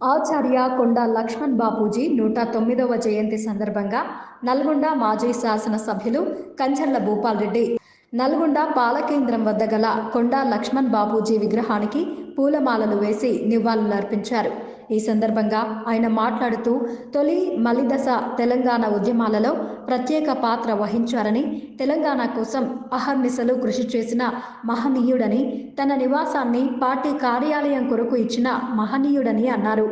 ఆచార్య కొండ లక్ష్మణ్ బాపూజీ నూట తొమ్మిదవ జయంతి సందర్భంగా నల్గొండ మాజీ శాసనసభ్యులు కంచర్ల భూపాల్ రెడ్డి. నల్గొండ పాలకేంద్రం వద్ద గల కొండ లక్ష్మణ్ బాపూజీ విగ్రహానికి పూలమాలలు వేసి నివాళులర్పించారు. ఈ సందర్భంగా ఆయన మాట్లాడుతూ తొలి మలిదశ తెలంగాణ ఉద్యమాలలో ప్రత్యేక పాత్ర వహించారని తెలంగాణ కోసం అహర్నిశలు కృషి చేసిన మహనీయుడని తన నివాసాన్ని పార్టీ కార్యాలయం కొరకు ఇచ్చిన మహనీయుడని అన్నారు.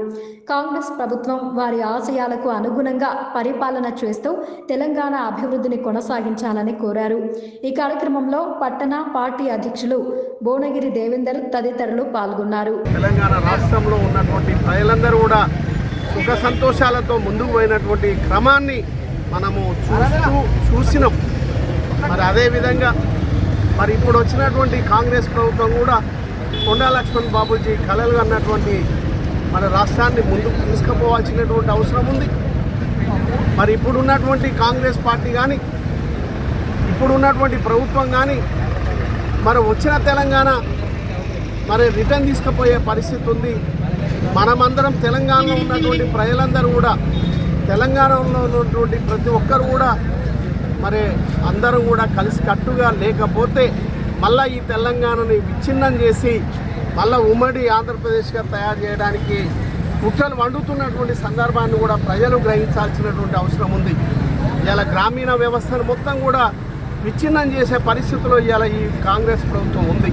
కాంగ్రెస్ ప్రభుత్వం వారి ఆశయాలకు అనుగుణంగా పరిపాలన చేస్తూ తెలంగాణ అభివృద్ధిని కొనసాగించాలని కోరారు. ఈ కార్యక్రమంలో పట్టణ పార్టీ అధ్యక్షులు భువనగిరి దేవేందర్ తదితరులు పాల్గొన్నారు. తెలంగాణ రాష్ట్రంలో ఉన్నటువంటి ప్రజలందరూ కూడా సుఖ సంతోషాలతో ముందుకు పోయినటువంటి క్రమాన్ని మనము చూస్తూ చూసినాం. మరి అదేవిధంగా మరి ఇప్పుడు వచ్చినటువంటి కాంగ్రెస్ ప్రభుత్వం కూడా కొండా లక్ష్మణ్ బాబుజీ కళలు అన్నటువంటి మన రాష్ట్రాన్ని ముందుకు తీసుకుపోవాల్సినటువంటి అవసరం ఉంది. మరి ఇప్పుడు ఉన్నటువంటి కాంగ్రెస్ పార్టీ కానీ ఇప్పుడు ఉన్నటువంటి ప్రభుత్వం కానీ మరి వచ్చిన తెలంగాణ మరి రిటర్న్ తీసుకుపోయే పరిస్థితి ఉంది. మనమందరం తెలంగాణలో ఉన్నటువంటి ప్రజలందరూ కూడా తెలంగాణలో ఉన్నటువంటి ప్రతి ఒక్కరు కూడా మరి అందరూ కూడా కలిసి కట్టుగా లేకపోతే మళ్ళీ ఈ తెలంగాణని విచ్ఛిన్నం చేసి మళ్ళీ ఉమ్మడి ఆంధ్రప్రదేశ్గా తయారు చేయడానికి కుట్రలు వండుతున్నటువంటి సందర్భాన్ని కూడా ప్రజలు గ్రహించాల్సినటువంటి అవసరం ఉంది. ఇలా గ్రామీణ వ్యవస్థను మొత్తం కూడా విచ్ఛిన్నం చేసే పరిస్థితిలో ఇవాళ ఈ కాంగ్రెస్ ప్రభుత్వం ఉంది.